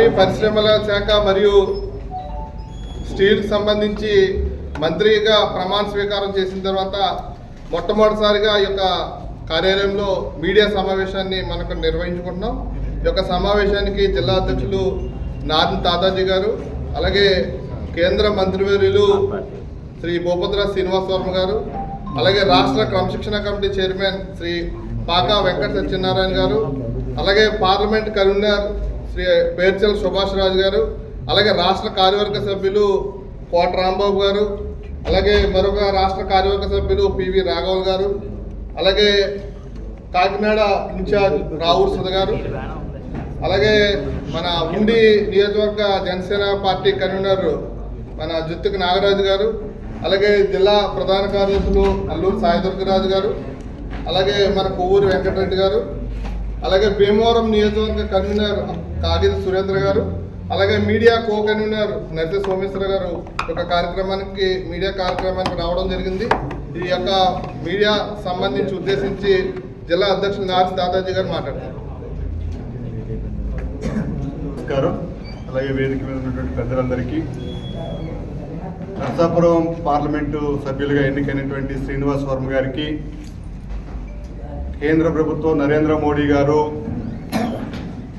భారీ పరిశ్రమల శాఖ మరియు స్టీల్ సంబంధించి మంత్రిగా ప్రమాణ స్వీకారం చేసిన తర్వాత మొట్టమొదటిసారిగా ఈ యొక్క కార్యాలయంలో మీడియా సమావేశాన్ని మనకు నిర్వహించుకుంటున్నాం. ఈ యొక్క సమావేశానికి జిల్లా అధ్యక్షులు నాదన్ తాతాజీ గారు అలాగే కేంద్ర మంత్రివర్యులు శ్రీ భూపద్ర శ్రీనివాస్ వర్మ గారు అలాగే రాష్ట్ర క్రమశిక్షణ కమిటీ చైర్మన్ శ్రీ పాకా వెంకట సత్యనారాయణ గారు అలాగే పార్లమెంట్ కన్వీనర్ శ్రీ పేర్చల్ సుభాష్ రాజు గారు అలాగే రాష్ట్ర కార్యవర్గ సభ్యులు కోట రాంబాబు గారు అలాగే మరొక రాష్ట్ర కార్యవర్గ సభ్యులు పివి రాఘవల్ గారు అలాగే కాకినాడ ఇన్ఛార్జ్ రావుర్ సద గారు అలాగే మన ఉండి నియోజకవర్గ జనసేన పార్టీ కన్వీనర్ మన జుత్తుకు నాగరాజు గారు అలాగే జిల్లా ప్రధాన కార్యదర్శులు అల్లూరు సాయిదుర్గరాజు గారు అలాగే మన కొవ్వూరు వెంకటరెడ్డి గారు అలాగే భీమవరం నియోజకవర్గ కన్వీనర్ కాగిత సురేంద్ర గారు అలాగే media co convener Narsi Someshwara గారు ఒక యొక్క కార్యక్రమానికి మీడియా కార్యక్రమానికి రావడం జరిగింది. ఈ యొక్క మీడియా సంబంధించి ఉద్దేశించి జిల్లా అధ్యక్షులు నార్సి దాదాజీ గారు మాట్లాడతారు నమస్కారం. అలాగే వేదిక మీద ఉన్నటువంటి పెద్దలందరికీ నర్సాపురం పార్లమెంటు సభ్యులుగా ఎన్నికైనటువంటి శ్రీనివాస్ వర్మ గారికి కేంద్ర ప్రభుత్వం నరేంద్ర మోడీ గారు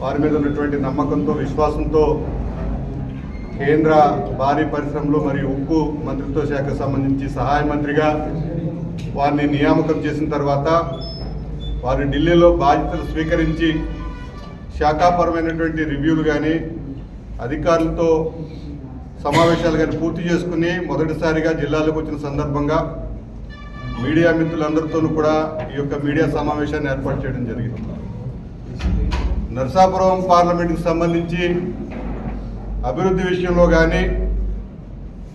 వారి మీద ఉన్నటువంటి నమ్మకంతో విశ్వాసంతో కేంద్ర భారీ పరిశ్రమలు మరియు ఉక్కు మంత్రిత్వ శాఖకు సంబంధించి సహాయ మంత్రిగా వారిని నియామకం చేసిన తర్వాత వారు ఢిల్లీలో బాధ్యతలు స్వీకరించి శాఖాపరమైనటువంటి రివ్యూలు కానీ అధికారులతో సమావేశాలు కానీ పూర్తి చేసుకుని మొదటిసారిగా జిల్లాలోకి వచ్చిన సందర్భంగా మీడియా మిత్రులందరితోనూ కూడా ఈ యొక్క మీడియా సమావేశాన్ని ఏర్పాటు చేయడం జరిగింది. నరసాపురం పార్లమెంటుకు సంబంధించి అభివృద్ధి విషయంలో కానీ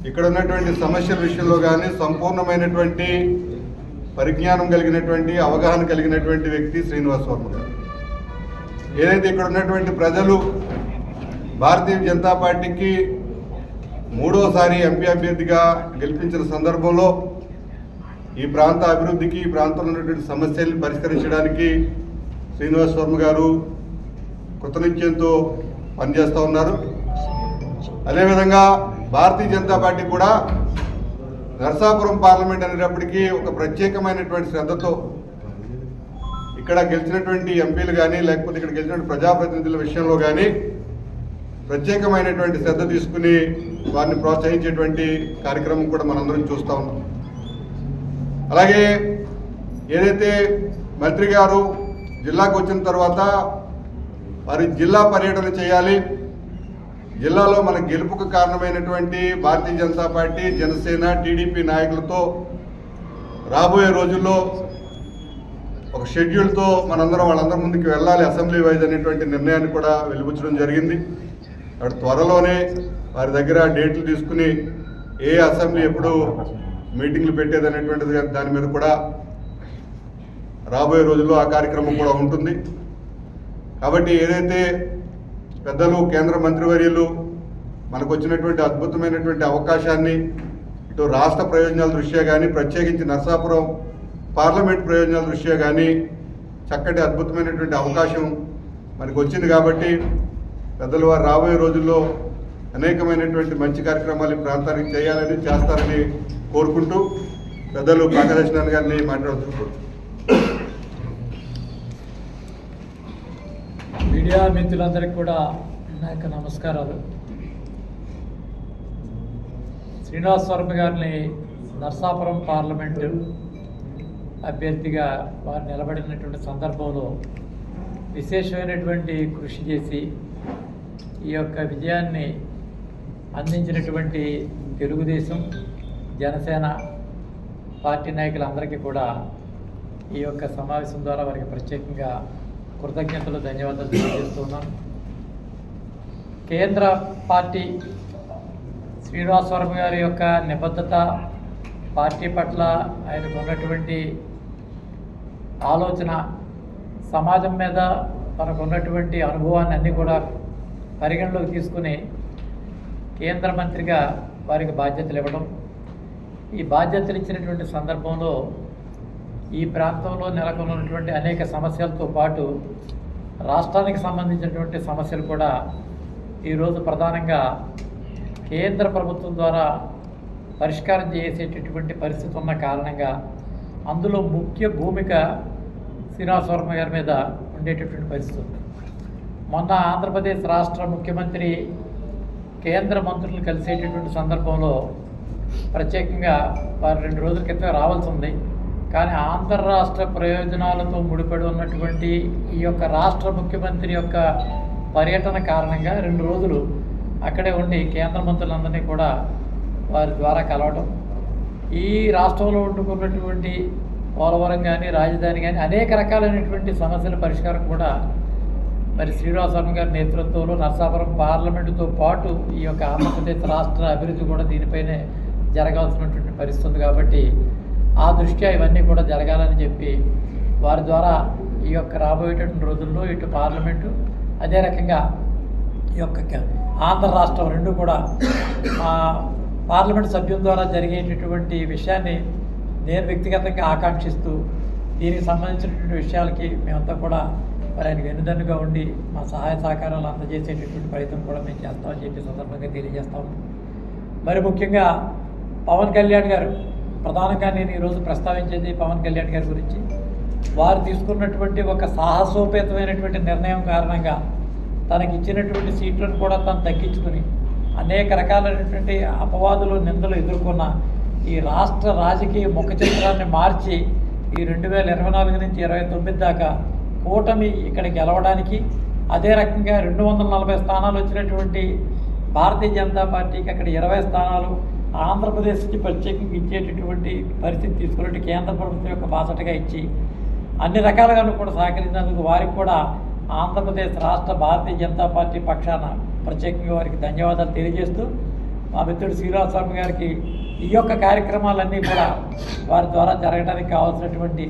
ఇక్కడ ఉన్నటువంటి సమస్యల విషయంలో కానీ సంపూర్ణమైనటువంటి పరిజ్ఞానం కలిగినటువంటి అవగాహన కలిగినటువంటి వ్యక్తి శ్రీనివాస్ వర్మ గారు. ఏదైతే ఇక్కడ ఉన్నటువంటి ప్రజలు భారతీయ జనతా పార్టీకి మూడోసారి ఎంపీ అభ్యర్థిగా గెలిపించిన సందర్భంలో ఈ ప్రాంత అభివృద్ధికి ఈ ప్రాంతంలో ఉన్నటువంటి సమస్యల్ని పరిష్కరించడానికి శ్రీనివాస్ వర్మ గారు కృతనిశ్చయంతో పనిచేస్తూ ఉన్నారు. అదేవిధంగా భారతీయ జనతా పార్టీ కూడా నరసాపురం పార్లమెంట్ అనేటప్పటికీ ఒక ప్రత్యేకమైనటువంటి శ్రద్ధతో ఇక్కడ గెలిచినటువంటి ఎంపీలు కానీ లేకపోతే ఇక్కడ గెలిచినటువంటి ప్రజాప్రతినిధుల విషయంలో కానీ ప్రత్యేకమైనటువంటి శ్రద్ధ తీసుకుని వారిని ప్రోత్సహించేటువంటి కార్యక్రమం కూడా మనందరం చూస్తూ ఉన్నాం. అలాగే ఏదైతే మంత్రి గారు జిల్లాకు వచ్చిన తర్వాత వారి జిల్లా పర్యటన చేయాలి. జిల్లాలో మన గెలుపుకు కారణమైనటువంటి భారతీయ జనతా పార్టీ జనసేన టీడీపీ నాయకులతో రాబోయే రోజుల్లో ఒక షెడ్యూల్తో మనందరం వాళ్ళందరి ముందుకు వెళ్ళాలి. అసెంబ్లీ వైజ్ అనేటువంటి నిర్ణయాన్ని కూడా వెలువచ్చడం జరిగింది. అటు త్వరలోనే వారి దగ్గర డేట్లు తీసుకుని ఏ అసెంబ్లీ ఎప్పుడు మీటింగ్లు పెట్టేది అనేటువంటిది దాని మీద కూడా రాబోయే రోజుల్లో ఆ కార్యక్రమం కూడా ఉంటుంది. కాబట్టి ఏదైతే పెద్దలు కేంద్ర మంత్రివర్యులు మనకు వచ్చినటువంటి అద్భుతమైనటువంటి అవకాశాన్ని ఇటు రాష్ట్ర ప్రయోజనాల దృష్ట్యా కానీ ప్రత్యేకించి నర్సాపురం పార్లమెంట్ ప్రయోజనాల దృష్ట్యా కానీ చక్కటి అద్భుతమైనటువంటి అవకాశం మనకు వచ్చింది కాబట్టి పెద్దలు వారు రాబోయే రోజుల్లో అనేకమైనటువంటి మంచి కార్యక్రమాలు ఈ ప్రాంతానికి చేయాలని చేస్తారని కోరుకుంటూ పెద్దలు పాకదర్శనాన్ని గారిని మాట్లాడుతున్నారు మీడియా మిత్రులందరికీ కూడా నా యొక్క నమస్కారాలు. శ్రీనివాస్ వర్మ గారిని నర్సాపురం పార్లమెంటు అభ్యర్థిగా వారు నిలబడినటువంటి సందర్భంలో విశేషమైనటువంటి కృషి చేసి ఈ యొక్క విజయాన్ని అందించినటువంటి తెలుగుదేశం జనసేన పార్టీ నాయకులందరికీ కూడా ఈ యొక్క సమావేశం ద్వారా వారికి ప్రత్యేకంగా కృతజ్ఞతలు ధన్యవాదాలు తెలియజేస్తున్నాను కేంద్ర పార్టీ శ్రీనివాసవరం గారి యొక్క నిబద్ధత పార్టీ పట్ల ఆయనకు ఉన్నటువంటి ఆలోచన సమాజం మీద తనకు ఉన్నటువంటి అనుభవాన్ని అన్నీ కూడా పరిగణలోకి తీసుకుని కేంద్ర మంత్రిగా వారికి బాధ్యతలు ఇవ్వడం. ఈ బాధ్యతలు ఇచ్చినటువంటి సందర్భంలో ఈ ప్రాంతంలో నెలకొన్నటువంటి అనేక సమస్యలతో పాటు రాష్ట్రానికి సంబంధించినటువంటి సమస్యలు కూడా ఈరోజు ప్రధానంగా కేంద్ర ప్రభుత్వం ద్వారా పరిష్కారం చేసేటటువంటి పరిస్థితి ఉన్న కారణంగా అందులో ముఖ్య భూమిక శ్రీనివాస వర్మ గారి మీద ఉండేటటువంటి పరిస్థితి ఉంది. మొన్న ఆంధ్రప్రదేశ్ రాష్ట్ర ముఖ్యమంత్రి కేంద్ర మంత్రులు కలిసేటటువంటి సందర్భంలో ప్రత్యేకంగా వారు రెండు రోజుల క్రితం రావాల్సి ఉంది. కానీ ఆంధ్ర రాష్ట్ర ప్రయోజనాలతో ముడిపడి ఉన్నటువంటి ఈ యొక్క రాష్ట్ర ముఖ్యమంత్రి యొక్క పర్యటన కారణంగా రెండు రోజులు అక్కడే ఉండి కేంద్ర మంత్రులందరినీ కూడా వారి ద్వారా కలవడం ఈ రాష్ట్రంలో ఉండుకున్నటువంటి పోలవరం కానీ రాజధాని కానీ అనేక రకాలైనటువంటి సమస్యల పరిష్కారం కూడా మరి శ్రీనివాసరావు గారి నేతృత్వంలో నర్సాపురం పార్లమెంటుతో పాటు ఈ యొక్క ఆంధ్రప్రదేశ్ రాష్ట్ర అభివృద్ధి కూడా దీనిపైనే జరగాల్సినటువంటి పరిస్థితి కాబట్టి ఆ దృష్ట్యా ఇవన్నీ కూడా జరగాలని చెప్పి వారి ద్వారా ఈ యొక్క రాబోయేటటువంటి రోజుల్లో ఇటు పార్లమెంటు అదే రకంగా ఈ యొక్క ఆంధ్ర రాష్ట్రం రెండు కూడా పార్లమెంట్ సభ్యుల ద్వారా జరిగేటటువంటి విషయాన్ని నేను వ్యక్తిగతంగా ఆకాంక్షిస్తూ దీనికి సంబంధించినటువంటి విషయాలకి మేమంతా కూడా మరి ఆయనకి వెన్నుదన్నుగా ఉండి మా సహాయ సహకారాలు అందజేసేటటువంటి ప్రయత్నం కూడా మేము చేస్తామని చెప్పి సందర్భంగా తెలియజేస్తాము మరి ముఖ్యంగా పవన్ కళ్యాణ్ గారు ప్రధానంగా నేను ఈరోజు ప్రస్తావించేది పవన్ కళ్యాణ్ గారి గురించి. వారు తీసుకున్నటువంటి ఒక సాహసోపేతమైనటువంటి నిర్ణయం కారణంగా తనకి ఇచ్చినటువంటి సీట్లను కూడా తను తగ్గించుకుని అనేక రకాలైనటువంటి అపవాదులు నిందలు ఎదుర్కొన్న ఈ రాష్ట్ర రాజకీయ ముఖ చిత్రాన్ని మార్చి ఈ రెండు వేల ఇరవై నాలుగు నుంచి ఇరవై తొమ్మిది దాకా కూటమి ఇక్కడికి గెలవడానికి అదే రకంగా రెండు వందల నలభై స్థానాలు వచ్చినటువంటి భారతీయ జనతా పార్టీకి అక్కడ ఇరవై స్థానాలు ఆంధ్రప్రదేశ్కి ప్రత్యేకంగా ఇచ్చేటటువంటి పరిస్థితి తీసుకున్నట్టు కేంద్ర ప్రభుత్వం యొక్క బాసటగా ఇచ్చి అన్ని రకాలుగా కూడా సహకరించినందుకు వారికి కూడా ఆంధ్రప్రదేశ్ రాష్ట్ర భారతీయ జనతా పార్టీ పక్షాన ప్రత్యేకంగా వారికి ధన్యవాదాలు తెలియజేస్తూ మా మిత్రుడు శ్రీనివాసస్వామి గారికి ఈ యొక్క కార్యక్రమాలన్నీ కూడా వారి ద్వారా జరగడానికి కావాల్సినటువంటి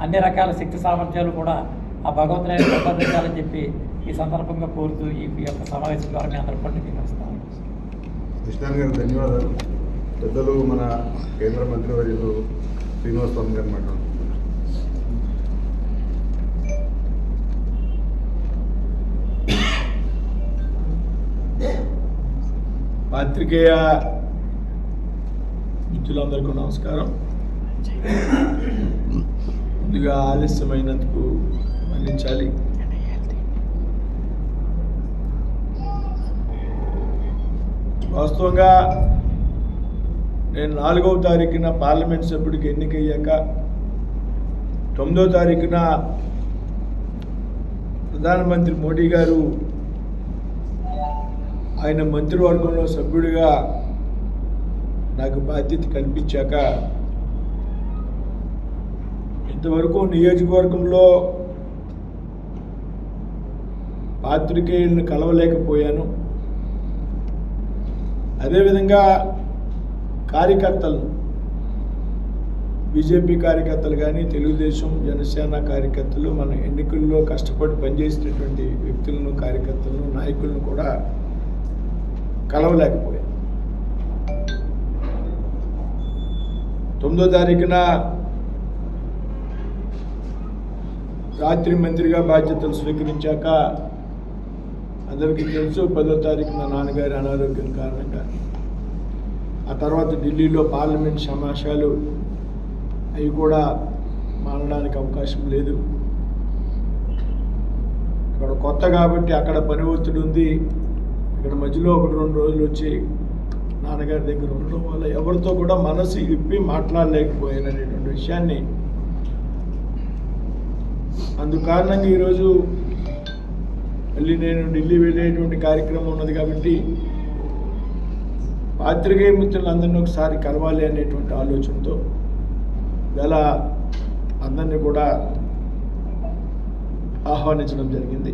అన్ని రకాల శక్తి సామర్థ్యాలు కూడా ఆ భగవంతుని ప్రసాదించాలని చెప్పి ఈ సందర్భంగా కోరుతూ ఈ యొక్క సమావేశం ద్వారా మీ అందరూ పండుగ కృష్ణాన్ గారు ధన్యవాదాలు. పెద్దలు మన కేంద్ర మంత్రి వర్యులు శ్రీనివాస్ స్వామి గారు మాట్లాడుతున్నారు పాత్రికేయ మిత్రులందరికీ నమస్కారం. ముందుగా ఆలస్యమైనందుకు మన్నించాలి. వాస్తవంగా నేను నాలుగవ తారీఖున పార్లమెంట్ సభ్యుడికి ఎన్నికయ్యాక తొమ్మిదో తారీఖున ప్రధానమంత్రి మోడీ గారు ఆయన మంత్రివర్గంలో సభ్యుడిగా నాకు బాధ్యత కల్పించాక ఇంతవరకు నియోజకవర్గంలో పాత్రికేయులను కలవలేకపోయాను. అదేవిధంగా కార్యకర్తలు బీజేపీ కార్యకర్తలు కానీ తెలుగుదేశం జనసేన కార్యకర్తలు మన ఎన్నికల్లో కష్టపడి పనిచేసినటువంటి వ్యక్తులను కార్యకర్తలను నాయకులను కూడా కలవలేకపోయాయి తొమ్మిదో తారీఖున రాత్రి మంత్రిగా బాధ్యతలు స్వీకరించాక అందరికీ తెలుసు పదో తారీఖున నాన్నగారి అనారోగ్యం కారణంగా. ఆ తర్వాత ఢిల్లీలో పార్లమెంట్ సమావేశాలు అవి కూడా మారడానికి అవకాశం లేదు. ఇక్కడ కొత్త కాబట్టి అక్కడ పని ఒత్తిడి ఉంది. ఇక్కడ మధ్యలో ఒకటి రెండు రోజులు వచ్చి నాన్నగారి దగ్గర ఉండడం వల్ల ఎవరితో కూడా మనసు ఇప్పి మాట్లాడలేకపోయాను అనేటువంటి విషయాన్ని అందుకారణంగా ఈరోజు మళ్ళీ నేను ఢిల్లీ వెళ్ళేటువంటి కార్యక్రమం ఉన్నది కాబట్టి పాత్రికేయ మిత్రులందరినీ ఒకసారి కలవాలి అనేటువంటి ఆలోచనతో గల అందరినీ కూడా ఆహ్వానించడం జరిగింది.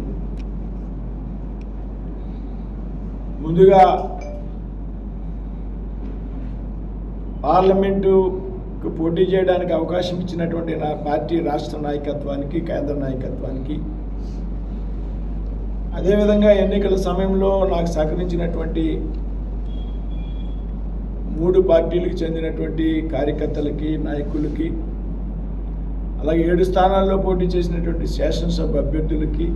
ముందుగా పార్లమెంటుకు పోటీ చేయడానికి అవకాశం ఇచ్చినటువంటి నా పార్టీ రాష్ట్ర నాయకత్వానికి కేంద్ర నాయకత్వానికి అదేవిధంగా ఎన్నికల సమయంలో నాకు సహకరించినటువంటి మూడు పార్టీలకు చెందినటువంటి కార్యకర్తలకి నాయకులకి అలాగే ఏడు స్థానాల్లో పోటీ చేసినటువంటి శాసనసభ అభ్యర్థులకి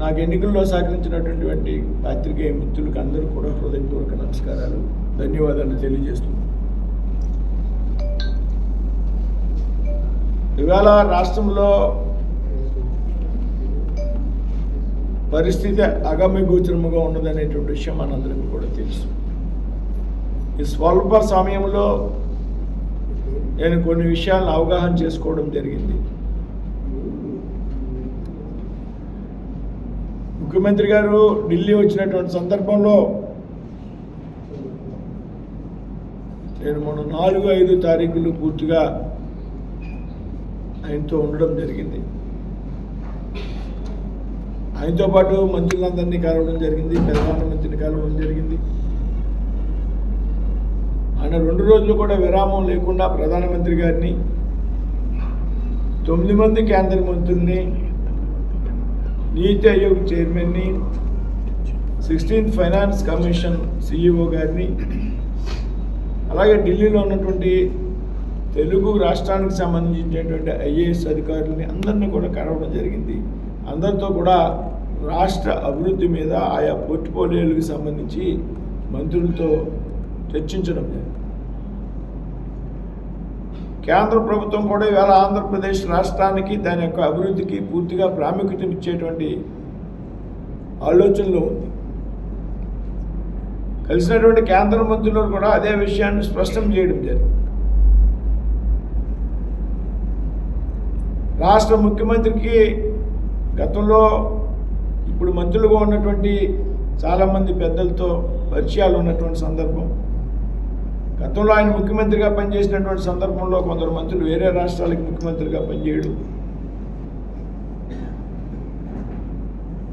నాకు ఎన్నికల్లో సహకరించినటువంటి పాత్రికేయ మిత్రులకు అందరూ కూడా హృదయపూర్వక నమస్కారాలు ధన్యవాదాలు తెలియజేస్తున్నాను. ఇవాళ రాష్ట్రంలో పరిస్థితి అగమ్య గోచరముగా ఉన్నదనేటువంటి విషయం మనందరికీ కూడా తెలుసు. ఈ స్వల్ప సమయంలో నేను కొన్ని విషయాలను అవగాహన చేసుకోవడం జరిగింది. ముఖ్యమంత్రి గారు ఢిల్లీ వచ్చినటువంటి సందర్భంలో నేను మొన్న నాలుగు ఐదు తారీఖులు పూర్తిగా ఆయనతో ఉండడం జరిగింది. ఆయనతో పాటు మంత్రులందరినీ కలవడం జరిగింది ప్రధానమంత్రిని కలవడం జరిగింది. ఆయన రెండు రోజులు కూడా విరామం లేకుండా ప్రధానమంత్రి గారిని తొమ్మిది మంది కేంద్ర మంత్రుల్ని నీతి ఆయోగ్ చైర్మన్ని సిక్స్టీన్త్ ఫైనాన్స్ కమిషన్ సిఇఓ గారిని అలాగే ఢిల్లీలో ఉన్నటువంటి తెలుగు రాష్ట్రానికి సంబంధించినటువంటి ఐఏఎస్ అధికారులని అందరినీ కూడా కలవడం జరిగింది. అందరితో కూడా రాష్ట్ర అభివృద్ధి మీద ఆయా పోర్ట్ఫోలియోలకు సంబంధించి మంత్రులతో చర్చించడం లేదు. కేంద్ర ప్రభుత్వం కూడా ఇవాళ ఆంధ్రప్రదేశ్ రాష్ట్రానికి దాని యొక్క అభివృద్ధికి పూర్తిగా ప్రాముఖ్యతనిచ్చేటువంటి ఆలోచనలో ఉంది. కలిసినటువంటి కేంద్ర మంత్రులు కూడా అదే విషయాన్ని స్పష్టం చేయడం జరిగింది. రాష్ట్ర ముఖ్యమంత్రికి గతంలో ఇప్పుడు మంత్రులుగా ఉన్నటువంటి చాలామంది పెద్దలతో పరిచయాలు ఉన్నటువంటి సందర్భం. గతంలో ఆయన ముఖ్యమంత్రిగా పనిచేసినటువంటి సందర్భంలో కొందరు మంత్రులు వేరే రాష్ట్రాలకు ముఖ్యమంత్రిగా పనిచేయడం.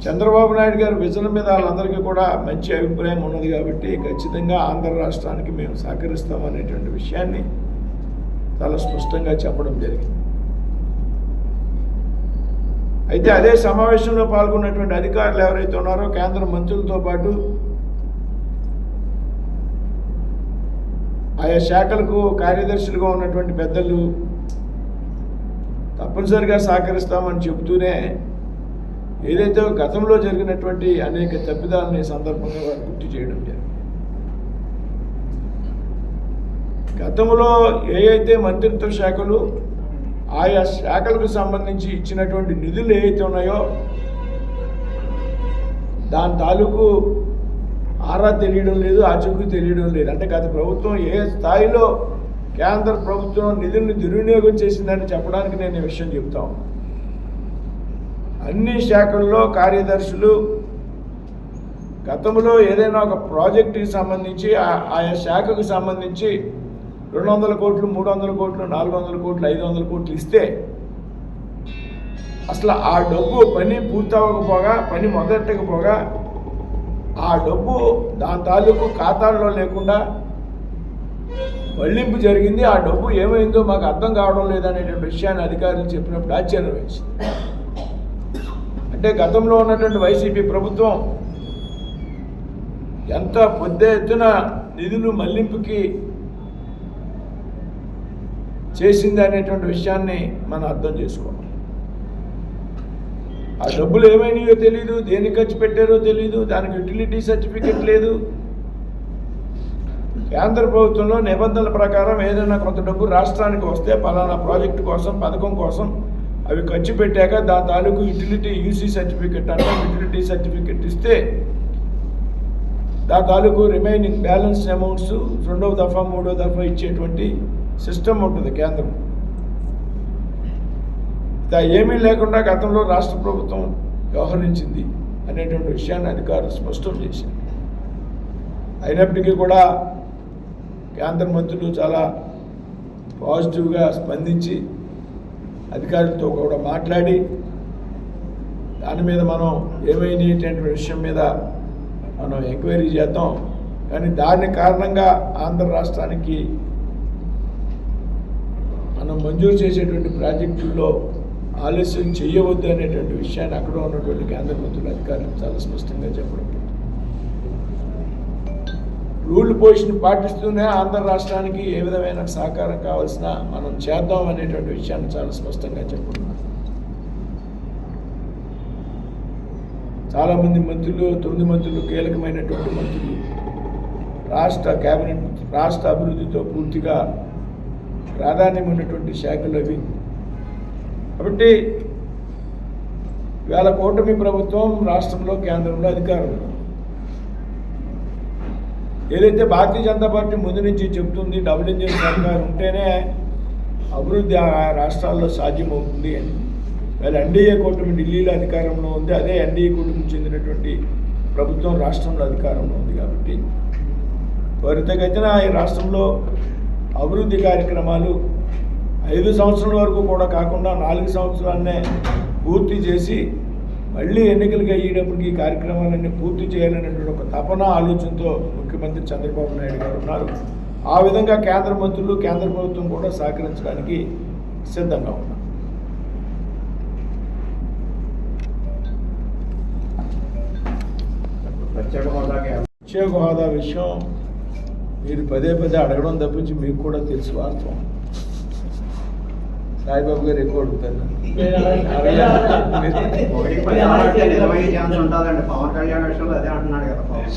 చంద్రబాబు నాయుడు గారి విజన్ మీద వాళ్ళందరికీ కూడా మంచి అభిప్రాయం ఉన్నది కాబట్టి ఖచ్చితంగా ఆంధ్ర రాష్ట్రానికి మేము సహకరిస్తాం అనేటువంటి విషయాన్ని చాలా స్పష్టంగా చెప్పడం జరిగింది. అయితే అదే సమావేశంలో పాల్గొన్నటువంటి అధికారులు ఎవరైతే ఉన్నారో కేంద్ర మంత్రులతో పాటు ఆయా శాఖలకు కార్యదర్శులుగా ఉన్నటువంటి పెద్దలు తప్పనిసరిగా సహకరిస్తామని చెబుతూనే ఏదైతే గతంలో జరిగినటువంటి అనేక తప్పిదాలని సందర్భంగా వారు గుర్తు చేయడం జరిగింది. గతంలో ఏ అయితే మంత్రిత్వ శాఖలు ఆయా శాఖలకు సంబంధించి ఇచ్చినటువంటి నిధులు ఏవైతే ఉన్నాయో దాని తాలూకు ఆరా తెలియడం లేదు ఆచూకీ తెలియడం లేదు. అంటే గత ప్రభుత్వం ఏ స్థాయిలో కేంద్ర ప్రభుత్వం నిధులను దుర్వినియోగం చేసిందని చెప్పడానికి నేను ఈ విషయం చెప్తా అన్ని శాఖల్లో కార్యదర్శులు గతంలో ఏదైనా ఒక ప్రాజెక్టుకి సంబంధించి ఆ- ఆయా శాఖకు సంబంధించి రెండు వందల కోట్లు మూడు వందల కోట్లు నాలుగు వందల కోట్లు ఐదు వందల కోట్లు ఇస్తే అసలు ఆ డబ్బు పని పూర్తవకపోగా పని మొదలెట్టకపోగా ఆ డబ్బు దాని తాలూకు ఖాతాల్లో లేకుండా మళ్ళింపు జరిగింది. ఆ డబ్బు ఏమైందో మాకు అర్థం కావడం లేదనేటువంటి విషయాన్ని అధికారులు చెప్పినప్పుడు ఆశ్చర్యం వేసింది. అంటే గతంలో ఉన్నటువంటి వైసీపీ ప్రభుత్వం ఎంత పెద్ద ఎత్తున నిధులు మళ్ళింపుకి చేసింది అనేటువంటి విషయాన్ని మనం అర్థం చేసుకోవాలి. ఆ డబ్బులు ఏమైనాయో తెలియదు దేనికి ఖర్చు పెట్టారో తెలియదు దానికి యూటిలిటీ సర్టిఫికెట్ లేదు. కేంద్ర ప్రభుత్వంలో నిబంధనల ప్రకారం ఏదైనా కొంత డబ్బు రాష్ట్రానికి వస్తే పలానా ప్రాజెక్టు కోసం పథకం కోసం అవి ఖర్చు పెట్టాక దాని తాలూకు యూటిలిటీ యూసీ సర్టిఫికెట్ అంటే యూటిలిటీ సర్టిఫికెట్ ఇస్తే దాని తాలూకు రిమైనింగ్ బ్యాలెన్స్ అమౌంట్స్ రెండవ దఫా మూడో దఫా ఇచ్చేటువంటి సిస్టమ్ ఉంటుంది కేంద్రం. ఏమీ లేకుండా గతంలో రాష్ట్ర ప్రభుత్వం వ్యవహరించింది అనేటువంటి విషయాన్ని అధికారులు స్పష్టం చేశారు. అయినప్పటికీ కూడా కేంద్ర మంత్రులు చాలా పాజిటివ్గా స్పందించి అధికారులతో కూడా మాట్లాడి దాని మీద మనం ఏమైనటువంటి విషయం మీద మనం ఎంక్వైరీ చేద్దాం. కానీ దాని కారణంగా ఆంధ్ర రాష్ట్రానికి మనం మంజూరు చేసేటువంటి ప్రాజెక్టుల్లో ఆలస్యం చేయవద్దు అనేటువంటి విషయాన్ని అక్కడ ఉన్నటువంటి కేంద్ర మంత్రుల అధికారులు చాలా స్పష్టంగా చెప్పడం రూల్ పొజిషన్ పాటిస్తూనే ఆంధ్ర రాష్ట్రానికి ఏ విధమైన సహకారం కావాల్సిన మనం చేద్దాం అనేటువంటి విషయాన్ని చాలా స్పష్టంగా చెప్పుకున్నాం చాలామంది మంత్రులు తొమ్మిది మంత్రులు కీలకమైనటువంటి మంత్రులు రాష్ట్ర కేబినెట్ రాష్ట్ర అభివృద్ధితో పూర్తిగా ప్రాధాన్యం ఉన్నటువంటి శాఖలు అవి. కాబట్టి వేల కూటమి ప్రభుత్వం రాష్ట్రంలో కేంద్రంలో అధికారం ఏదైతే భారతీయ జనతా పార్టీ ముందు నుంచి చెప్తుంది డబుల్ ఇంజిన్ సర్కార్ ఉంటేనే అభివృద్ధి ఆ రాష్ట్రాల్లో సాధ్యమవుతుంది అని. వేళ ఎన్డీఏ కూటమి ఢిల్లీలో అధికారంలో ఉంది అదే ఎన్డీఏ కూటమికి చెందినటువంటి ప్రభుత్వం రాష్ట్రంలో అధికారంలో ఉంది కాబట్టి. త్వరితగతిన ఈ రాష్ట్రంలో అభివృద్ధి కార్యక్రమాలు ఐదు సంవత్సరాల వరకు కూడా కాకుండా నాలుగు సంవత్సరాలనే పూర్తి చేసి మళ్ళీ ఎన్నికలకు అయ్యేటప్పటికి ఈ కార్యక్రమాలన్నీ పూర్తి చేయాలనేటువంటి ఒక తపన ఆలోచనతో ముఖ్యమంత్రి చంద్రబాబు నాయుడు గారు ఉన్నారు. ఆ విధంగా కేంద్ర మంత్రులు కేంద్ర ప్రభుత్వం కూడా సహకరించడానికి సిద్ధంగా ఉన్నారు. ప్రత్యేక హోదా విషయం మీరు పదే పదే అడగడం తప్పించి మీకు కూడా తెలుసు వాస్తవం. సాయిబాబు గారు ఎక్కువ అడుగుతారు. ఒకటికి పది అంటే ఇరవై ఛాన్స్ ఉంటుందండి పవన్ కళ్యాణ్ విషయంలో అదే అంటున్నాడు కదా పవన్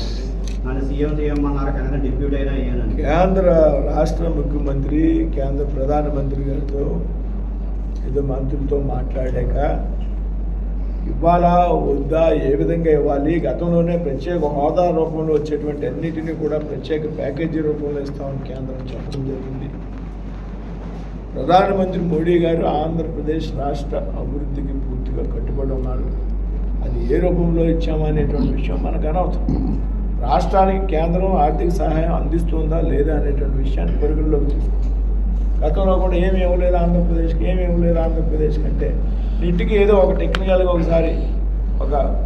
నన్ను సీఎం సీఎం అన్నారు కనుక డిప్యూటీ అయినా అయ్యానని కేంద్ర రాష్ట్ర ముఖ్యమంత్రి కేంద్ర ప్రధానమంత్రి గారితో ఏదో మంత్రులతో మాట్లాడాక ఇవ్వాలా వద్దా ఏ విధంగా ఇవ్వాలి? గతంలోనే ప్రత్యేక హోదా రూపంలో వచ్చేటువంటి అన్నిటినీ కూడా ప్రత్యేక ప్యాకేజీ రూపంలో ఇస్తామని కేంద్రం చెప్పడం జరిగింది. ప్రధానమంత్రి మోడీ గారు ఆంధ్రప్రదేశ్ రాష్ట్ర అభివృద్ధికి పూర్తిగా కట్టుబడి ఉన్నారు. అది ఏ రూపంలో ఇచ్చామనేటువంటి విషయం మనకు అనవసరం. రాష్ట్రానికి కేంద్రం ఆర్థిక సహాయం అందిస్తుందా లేదా అనేటువంటి విషయాన్ని పరిగణలోకి తీసుకుంటాం గతంలో కూడా ఏమి ఇవ్వలేదు ఆంధ్రప్రదేశ్కి ఏమి ఇవ్వలేదు ఆంధ్రప్రదేశ్ కంటే నిట్టికి ఏదో ఒక టెక్నికల్గా ఒకసారి ఒక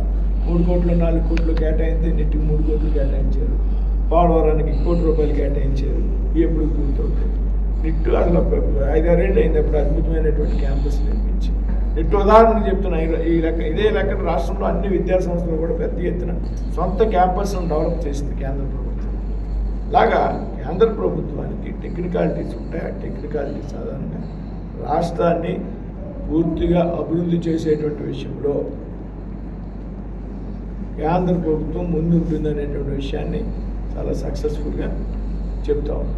మూడు కోట్లు నాలుగు కోట్లు కేటాయించి నెట్టికి మూడు కోట్లు కేటాయించారు. పోలవరానికి కోటి రూపాయలు కేటాయించారు. ఎప్పుడు పూర్తవుతుంది నిట్టు అసలు ఐదారేళ్ళు అయింది అప్పుడు అద్భుతమైనటువంటి క్యాంపస్ నిర్మించి. నిట్టు ఉదాహరణకు చెప్తున్నా ఈ- లెక్క ఇదే లెక్కన రాష్ట్రంలో అన్ని విద్యా సంస్థలు కూడా పెద్ద ఎత్తున సొంత క్యాంపస్ను డెవలప్ చేసింది కేంద్ర ప్రభుత్వం. లాగా కేంద్ర ప్రభుత్వానికి టెక్నికాలిటీస్ ఉంటాయి. ఆ టెక్నికాలిటీస్ సాధారణంగా రాష్ట్రాన్ని పూర్తిగా అభివృద్ధి చేసేటువంటి విషయంలో కేంద్ర ప్రభుత్వం ముందుంటుందనేటువంటి విషయాన్ని చాలా సక్సెస్ఫుల్గా చెప్తా ఉన్నాం.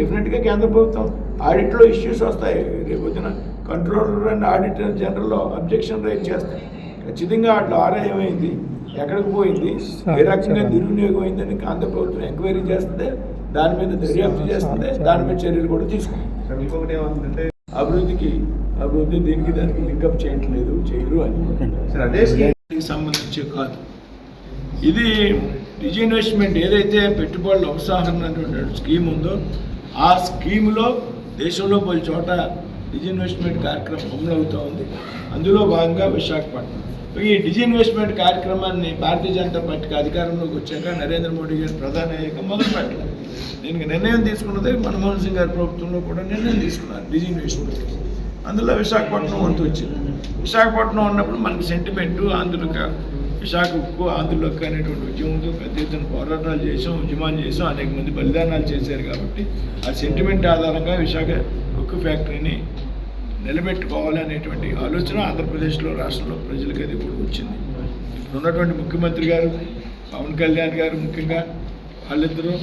డెఫినెట్గా కేంద్ర ప్రభుత్వం ఆడిట్లో ఇష్యూస్ వస్తాయి. రేపు వచ్చిన కంట్రోలర్ అండ్ ఆడిటర్ జనరల్లో అబ్జెక్షన్ రైజ్ చేస్తాయి. ఖచ్చితంగా అట్లా ఆరా ఏమైంది ఎక్కడికి పోయింది? ఏ రకంగా దుర్వినియోగం అయిందని కేంద్ర ప్రభుత్వం ఎంక్వైరీ చేస్తుంది దాని మీద దర్యాప్తు చేస్తుంది దాని మీద చర్యలు కూడా తీసుకుంటుంది సార్ ఇంకొకటి అభివృద్ధికి అభివృద్ధి దీనికి దానికి లింకప్ చేయట్లేదు చేయరు అని. సంబంధించి కాదు. ఇది డిజిన్వెస్ట్మెంట్ ఏదైతే పెట్టుబడుల ఉపసంహరణ అనేటువంటి స్కీమ్ ఉందో ఆ స్కీమ్లో దేశంలో పలు చోట డిజిన్వెస్ట్మెంట్ కార్యక్రమం అమలు అవుతూ ఉంది. అందులో భాగంగా విశాఖపట్నం. ఈ డిజిన్వెస్ట్మెంట్ కార్యక్రమాన్ని భారతీయ జనతా పార్టీకి అధికారంలోకి వచ్చాక నరేంద్ర మోడీ గారు ప్రధాని అయ్యాక మొదలుపెట్టారు దీనికి నిర్ణయం తీసుకున్నది మన్మోహన్ సింగ్ గారి ప్రభుత్వంలో కూడా నిర్ణయం తీసుకున్నారు డిజిన్వెస్ట్మెంట్. అందులో విశాఖపట్నం వంతు వచ్చింది. విశాఖపట్నం ఉన్నప్పుడు మనకి సెంటిమెంటు ఆంధ్రులక విశాఖ ఆంధ్రులకు అనేటువంటి ఉద్యమంతో పెద్ద ఎత్తున పోరాటాలు చేసాం ఉద్యమాలు చేసాం అనేక మంది బలిదానాలు చేశారు కాబట్టి ఆ సెంటిమెంట్ ఆధారంగా విశాఖ ఉక్కు ఫ్యాక్టరీని నిలబెట్టుకోవాలి అనేటువంటి ఆలోచన ఆంధ్రప్రదేశ్లో రాష్ట్రంలో ప్రజలకు అది కూడా వచ్చింది. ఇప్పుడు ఉన్నటువంటి ముఖ్యమంత్రి గారు పవన్ కళ్యాణ్ గారు ముఖ్యంగా వాళ్ళిద్దరూ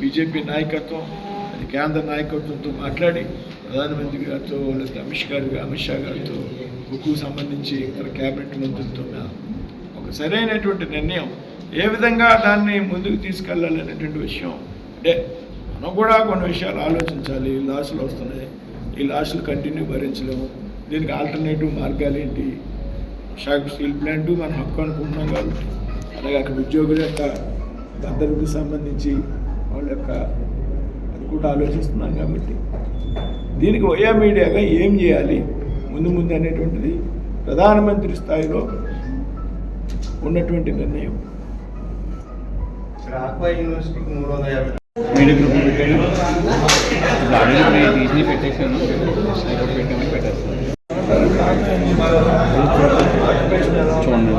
బీజేపీ నాయకత్వం అది కేంద్ర నాయకత్వంతో మాట్లాడి ప్రధానమంత్రి గారితో లేకపోతే అమిత్ గారు అమిత్ షా గారితో ఉక్కు సంబంధించి ఇతర క్యాబినెట్ మంత్రులతో ఒక సరైనటువంటి నిర్ణయం ఏ విధంగా దాన్ని ముందుకు తీసుకెళ్ళాలనేటువంటి విషయం అంటే మనం కూడా కొన్ని విషయాలు ఆలోచించాలి లాస్లు లాసులు వస్తున్నాయి. ఈ లాస్ట్లు కంటిన్యూ భరించలేము. దీనికి ఆల్టర్నేటివ్ మార్గాలు ఏంటి? షాక్ స్టీల్ ప్లాంట్ మన హక్కు అనుకుంటున్నాం కాబట్టి అలాగే అక్కడ ఉద్యోగుల యొక్క భద్రతకు సంబంధించి వాళ్ళ యొక్క అది కూడా ఆలోచిస్తున్నాం కాబట్టి. దీనికి వయా మీడియాగా ఏం చేయాలి? ముందు ముందు అనేటువంటిది ప్రధానమంత్రి స్థాయిలో ఉన్నటువంటి నిర్ణయం. సార్ యూనివర్సిటీకి మూడు వందల యాభై మీడియా గ్రూప్ పెట్టాను ఇప్పుడు ఆల్రెడీ తీసి పెట్టేశాను పెట్టామని పెట్టేస్తాను చూడండి